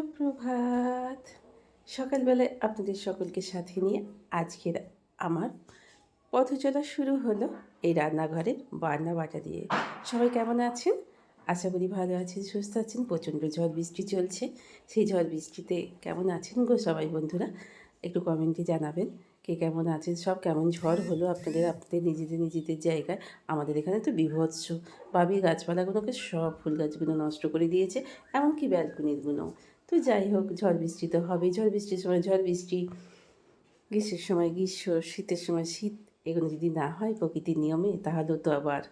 সুপ্রভাত। সকালবেলায় আপনাদের সকলকে সাথে নিয়ে আজকের আমার পথচলা শুরু হলো এই রান্নাঘরের বান্না বাটা দিয়ে। সবাই কেমন আছেন? আশা করি ভালো আছেন, সুস্থ আছেন, প্রচণ্ড ঝড় বৃষ্টি চলছে। সেই ঝড় বৃষ্টিতে কেমন আছেন গো সবাই বন্ধুরা? একটু কমেন্টে জানাবেন কে কেমন আছেন, সব কেমন ঝড় হলো আপনাদের আপনাদের নিজেদের নিজেদের জায়গায়। আমাদের এখানে তো বিভৎস বাবি গাছপালাগুলোকে সব ফুল গাছগুলো নষ্ট করে দিয়েছে, এমনকি ব্যালকনিরগুলো যাই হোক, ঝড় বৃষ্টি তো হবে ঝড় বৃষ্টির সময় ঝড় বৃষ্টি, গ্রীষ্মের সময় গ্রীষ্ম, শীতের সময় শীত, এগুলো যদি না হয় প্রকৃতির নিয়মে তাহলেও তো আবার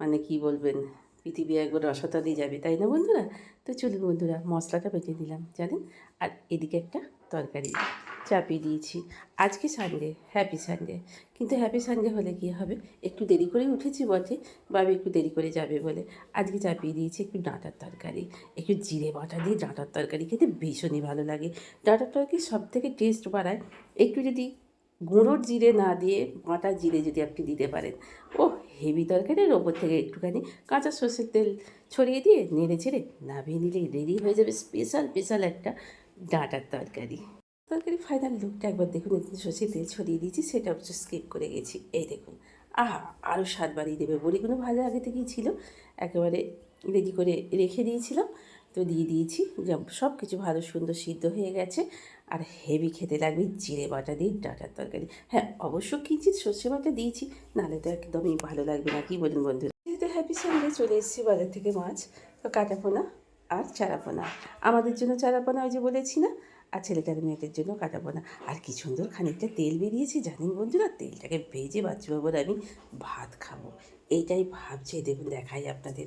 মানে কি বলবেন, পৃথিবী একবার অসতাদি যাবে, তাই না বন্ধুরা? তো চলুন বন্ধুরা, মশলাটা বেটে দিলাম জানেন? আর এদিকে একটা তরকারি। চাপিয়ে দিয়েছি। আজকে সানডে হ্যাপি সানডে কিন্তু হ্যাপি সানডে হলে কি হবে? একটু দেরি করে উঠেছি বটে, বাবা একটু দেরি করে যাবে বলে। আজকে চাপিয়ে দিয়েছি একটু ডাঁটার তরকারি। একটু জিরে বাটা দিয়ে ডাঁটার তরকারি খেতে ভীষণই ভালো লাগে। ডাঁটার তরকারি সব থেকে টেস্ট বাড়ায় একটু যদি গুঁড়োর জিরে না দিয়ে বাটা জিরে যদি আপনি দিতে পারেন। ও হেভি তরকারির ওপর থেকে একটুখানি কাঁচা সর্ষের তেল ছড়িয়ে দিয়ে নেড়ে ছেড়ে নামিয়ে নিলেই রেডি হয়ে যাবে স্পেশাল স্পেশাল একটা ডাঁটার তরকারি। তরকারি ফাইনাল লুকটা একবার দেখুন একটু সর্ষের তেল ছড়িয়ে দিয়েছি, সেটা অবশ্য স্কিপ করে গেছি। এই দেখুন, আহা আরও স্বাদ বাড়িয়ে দেবে বড়িগুলো ভাজা আগে থেকেই ছিল। একেবারে রেডি করে রেখে দিয়েছিলাম। তো দিয়ে দিয়েছি সব কিছু ভালো, সুন্দর, সিদ্ধ হয়ে গেছে। আর হেভি খেতে লাগবে জিরে বাটা দিয়ে ডাটার তরকারি। হ্যাঁ অবশ্য কিঞ্চিত সর্ষে বাটা দিয়েছি, নাহলে তো একদমই ভালো লাগবে না, কি বলুন বন্ধুরা? যেহেতু হ্যাপি সানডে চলে এসেছি বাজার থেকে মাছ, তো কাটাপোনা আর চারাপোনা। আমাদের জন্য চারাপোনা ওই যে বলেছি না আর ছেলেটার মেয়েদের জন্য কাটাবো না। আর কি সুন্দর খানিকটা তেল বেরিয়েছে, জানেন বন্ধুরা? তেলটাকে ভেজে বাচ্চুবাবুর আমি ভাত খাব। এইটাই ভাবছে, দেখুন, দেখাই আপনাদের।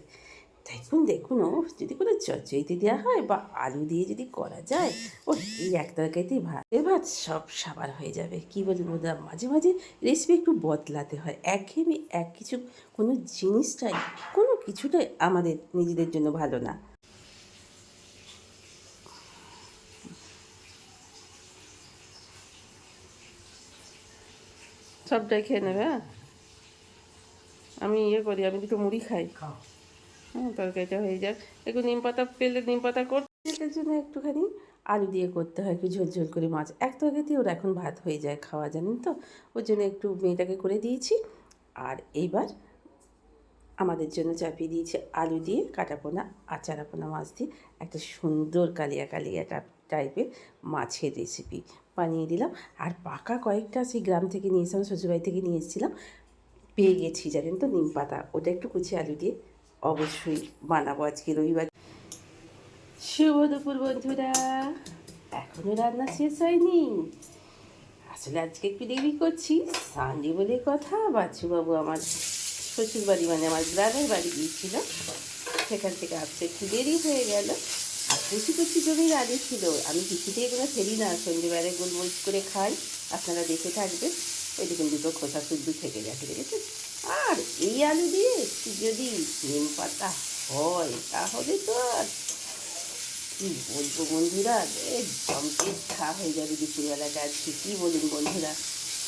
দেখুন দেখুন, ও, যদি কোনো চচ্চড়িতে দেওয়া হয় বা আলু দিয়ে যদি করা যায়, ও, এই এক তরকারিতেই ভাত। এ ভাত সব সাবার হয়ে যাবে। কি বলি বন্ধুরা, মাঝে মাঝে রেসিপি একটু বদলাতে হয়। একঘেয়েমি এক কিছু, কোনো জিনিসটাই, কোনো কিছুটাই আমাদের নিজেদের জন্য ভালো না। সবটাই খেয়ে নেবে হ্যাঁ? আমি ইয়ে করি আমি দুটো মুড়ি খাই। হ্যাঁ তরকারিটা হয়ে যাক। একটু নিম পাতা পেলে নিম পাতা করতে জন্য একটুখানি আলু দিয়ে করতে হয় একটু ঝোল ঝোল করে মাছ। এক তরকারিতে ওর এখন ভাত হয়ে যায় খাওয়া জানেন তো? ওর জন্য একটু মেয়েটাকে করে দিয়েছি। আর এইবার আমাদের জন্য চাপিয়ে দিয়েছি আলু দিয়ে কাটাপোনা আর চারাপোনা মাছ দিয়ে একটা সুন্দর কালিয়া কালিয়া টাইপের মাছের রেসিপি বানিয়ে দিলাম। আর পাকা কয়েকটা সেই গ্রাম থেকে নিয়ে শ্বশুরবাড়ি থেকে নিয়ে এসেছিলাম। পেয়ে গেছি, জানেন তো, নিম পাতা। ওটা একটু কুচি আলু দিয়ে অবশ্যই বানাবো আজকে রবিবার। শুভ দুপুর, বন্ধুরা। এখনও রান্না শেষ হয়নি। আসলে আজকে একটু দেরি করছি। সানডে বলে কথা বাচ্চুবাবু আমার শ্বশুর বাড়ি মানে আমার গ্রামের বাড়ি গিয়েছিল। সেখান থেকে আসতে একটু দেরি হয়ে গেল। আর কুচি কুচি জমির আলু ছিল। আমি কিছুতে এগুলো ফেলি না সন্ধ্যেবেলায় গোলমরিচ করে খাই। আপনারা দেখে থাকবেন। ওই দেখুন, দুটো খোসা শুদ্ধ থেকে গেছে, দেখেছেন? আর এই আলু দিয়ে যদি নিম পাতা হয়, তাহলে তো আর কী বলব বন্ধুরা? এ জমকে খা হয়ে যাবে দুপুরবেলাটা আজকে কী বলুন বন্ধুরা।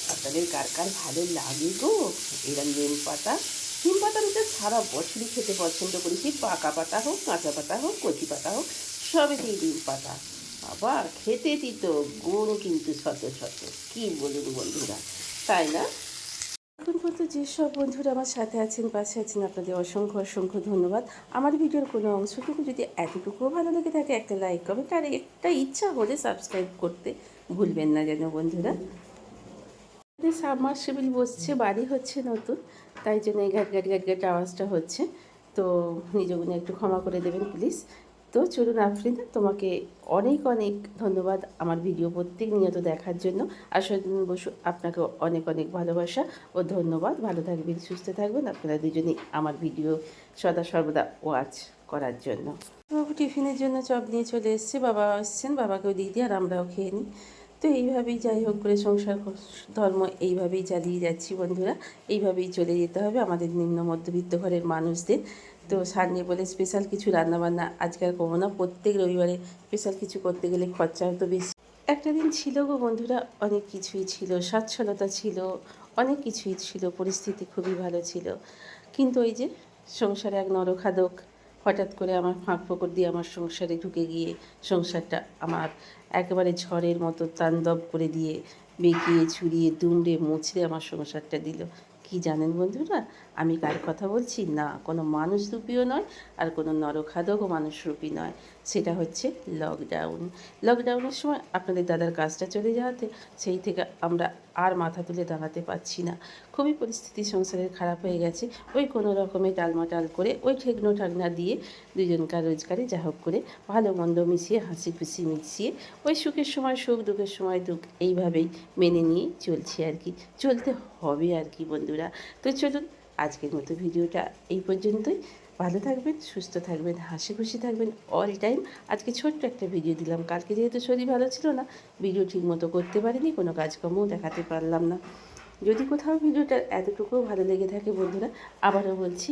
আপনাদের কার কার ভালো লাগে গো? এরা নিম পাতা। নিম পাতা আমি সারা বছরই খেতে পছন্দ করি। পাকা পাতা হোক, কাঁচা পাতা হোক, কচি পাতা হোক সবেতেই নিম পাতা আবার খেতে দিত গুণ কিন্তু শত শত কী বলুন বন্ধুরা, তাই না? এখন পর্যন্ত যেসব বন্ধুরা আমার সাথে আছেন, পাশে আছেন, আপনাদের অসংখ্য অসংখ্য ধন্যবাদ। আমার ভিডিওর কোনো অংশটুকু যদি এতটুকুও ভালো লেগে থাকে, একটা লাইক কমেন্ট আর একটা ইচ্ছা হলে সাবস্ক্রাইব করতে ভুলবেন না যেন বন্ধুরা। সাবমার্সিবল বসছে, বাড়ি হচ্ছে নতুন, তাই জন্য এই ঘাট ঘাট ঘাট ঘাট আওয়াজটা হচ্ছে। তো নিজগুলো একটু ক্ষমা করে দেবেন প্লিজ তো চলুন আফরিনা তোমাকে অনেক অনেক ধন্যবাদ আমার ভিডিও প্রত্যেক নিয়ত দেখার জন্য। আর সদিন বসু, আপনাকে অনেক অনেক ভালোবাসা ও ধন্যবাদ। ভালো থাকবেন, সুস্থ থাকবেন। আপনারা দুজনেই আমার ভিডিও সদা সর্বদা ওয়াচ করার জন্য। বাবু টিফিনের জন্য চপ নিয়ে চলে এসছে, বাবা এসছেন বাবাকেও দিয়ে দিই আর আমরাও খেয়ে নিই। তো এইভাবেই যাই হোক করে সংসার ধর্ম এইভাবেই চালিয়ে যাচ্ছি বন্ধুরা। এইভাবেই চলে যেতে হবে আমাদের নিম্ন মধ্যবিত্ত ঘরের মানুষদের। তো সানডে বলে স্পেশাল কিছু রান্নাবান্না আজকে আর করব না। প্রত্যেক রবিবারে স্পেশাল কিছু করতে গেলে খরচাও তো বেশি। একটা দিন ছিল গো বন্ধুরা, অনেক কিছুই ছিল স্বচ্ছলতা ছিল, অনেক কিছুই ছিল, পরিস্থিতি খুবই ভালো ছিল। কিন্তু ওই যে সংসারে এক নরখাদক হঠাৎ করে আমার ফাঁক ফোকর দিয়ে আমার সংসারে ঢুকে গিয়ে সংসারটা আমার একেবারে ঝড়ের মতো তাণ্ডব করে দিয়ে বেঁকিয়ে ছুরিয়ে দুমড়ে মুছড়ে আমার সংসারটা দিল। কি জানেন বন্ধুরা? আমি কার কথা বলছি? না, কোনো মানুষ রূপীও নয় আর কোনো নরখাদকও মানুষ রূপী নয়। সেটা হচ্ছে লকডাউন লকডাউনের সময় আপনাদের দাদার কাজটা চলে যাওয়াতে সেই থেকে আমরা আর মাথা তুলে দাঁড়াতে পারছি না। খুবই পরিস্থিতি সংসারের খারাপ হয়ে গেছে। ওই কোনো রকমে টালমাটাল করে ওই ঠেকনো ঠাকনা দিয়ে দুজনকার রোজগারে যা হোক করে ভালো মন্দ মিশিয়ে, হাসি খুশি মিশিয়ে ওই সুখের সময় সুখ, দুঃখের সময় দুঃখ এইভাবেই মেনে নিয়ে চলছি আর কি। চলতে হবে আর কি বন্ধুরা। তো চলুন আজকের মতো ভিডিওটা এই পর্যন্তই। ভালো থাকবেন, সুস্থ থাকবেন হাসি খুশি থাকবেন অল টাইম আজকে ছোট্ট একটা ভিডিও দিলাম। কালকে যেহেতু শরীর ভালো ছিল না ভিডিও ঠিক মতো করতে পারিনি, কোনো কাজকর্মও দেখাতে পারলাম না। যদি কোথাও ভিডিওটা এতটুকুও ভালো লেগে থাকে বন্ধুরা, আবারও বলছি,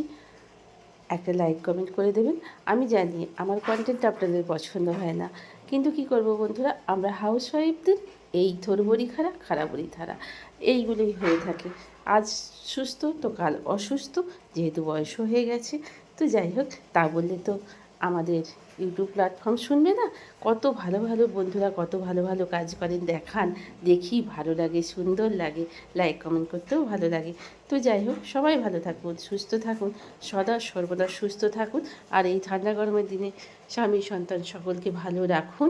একটা লাইক কমেন্ট করে দেবেন। আমি জানি আমার কন্টেন্ট আপনাদের পছন্দ হয় না। কিন্তু কি করব বন্ধুরা, আমরা হাউস ওয়াইফদের এই থরবড়ি খারা, খারাপড়ি ধারা, এইগুলোই হয়ে থাকে। আজ সুস্থ, তো কাল অসুস্থ, যেহেতু বয়সও হয়ে গেছে। তো যাই হোক, তা বললে তো আমাদের ইউটিউব প্ল্যাটফর্ম শুনবে না? কত ভালো ভালো বন্ধুরা, কত ভালো ভালো কাজ করেন, দেখান, দেখি, ভালো লাগে, সুন্দর লাগে লাইক কমেন্ট করতেও ভালো লাগে। তো যাই হোক, সবাই ভালো থাকুন, সুস্থ থাকুন, সদা সর্বদা সুস্থ থাকুন, আর এই ঠান্ডা গরমের দিনে স্বামী, সন্তান সকলকে ভালো রাখুন,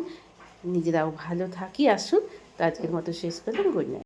নিজেরাও ভালো থাকি, আসুন, তো আজকের মতো শেষ করলাম গুড নাইট